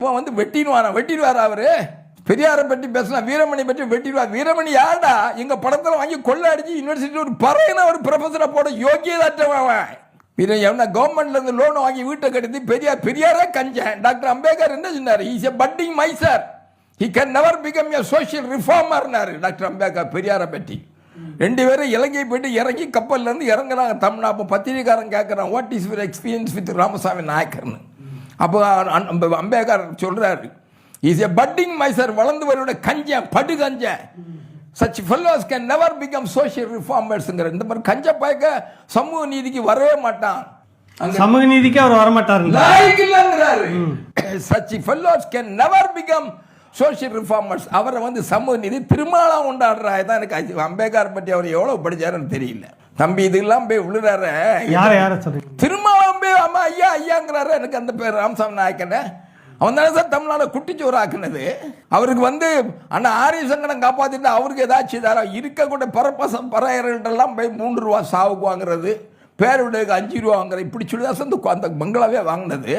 இப்போ வந்து வெட்டிடுவானா வெட்டிடுவாரா அவரு? பெரியாரை பற்றி பேசலாம். வீரமணி பற்றி வெட்டிடுவார். வீரமணி யாருடா? எங்கள் படத்தில் வாங்கி கொள்ள அடிச்சு யூனிவர்சிட்டி ஒரு பறையன ஒரு ப்ரொஃபஸரை போட யோகியதாற்றவன் அவன். வீரன் எவனா கவர்மெண்ட்லேருந்து லோன் வாங்கி வீட்டை கட்டி பெரியார் பெரியாரே கஞ்சேன். டாக்டர் அம்பேத்கர் என்ன சொன்னார்? Is a petty miser he can never become a social ரிஃபார்மர்னாரு doctor Ambedkar பெரியாரை பற்றி. ரெண்டு பேரும் இலங்கை போயிட்டு இறங்கி கப்பல்லேருந்து இறங்குறாங்க. தமிழ்நாடு பத்திரிகாரன் கேட்குறான் what is your experience with Ramasamy நாயக்கர்னு? அப்போ அம்பேத்கர் சொல்றாரு இஸ் எ பட்டிங் மைசர் வளர்ந்து வருட கஞ்சன் படு கஞ்சன் such fellows can never become social ரிஃபார்மர்ஸுங்கிற இந்த மாதிரி கஞ்ச பயக்க சமூக நீதிக்கு வரவே மாட்டான். சமூக நீதிக்கு அவர் வரமாட்டாருங்களா? லாய்க்கு இல்லைங்கிறாரு. Such fellows can never become social reformers அவரை வந்து சமூக நீதி திருமாலாம் கொண்டாடுறா தான் எனக்கு அம்பேத்கர் பற்றி அவர் எவ்வளவு படிச்சாருன்னு தெரியல. தம்பி இதெல்லாம் போய் விழுறாரு. யார யார அம்மா ஐயா எனக்கு அந்த பேர் ராமசாமி நாயக்கன அவன் தானே சார் தமிழ்நாடு குட்டிச்சோறு ஆக்குனது அவருக்கு வந்து அண்ணா ஆரிய சங்கடம் காப்பாற்றிட்டு அவருக்கு ஏதாச்சும் இதாரா இருக்கக்கூடிய பரப்பசம் பறையர்கள்டெல்லாம் போய் மூன்று ரூபா சாவுக்கு வாங்குறது பேருடையக்கு அஞ்சு ரூபா வாங்குறது இப்படி சொல்லி தான் சார் அந்த பங்களாவே வாங்கினது.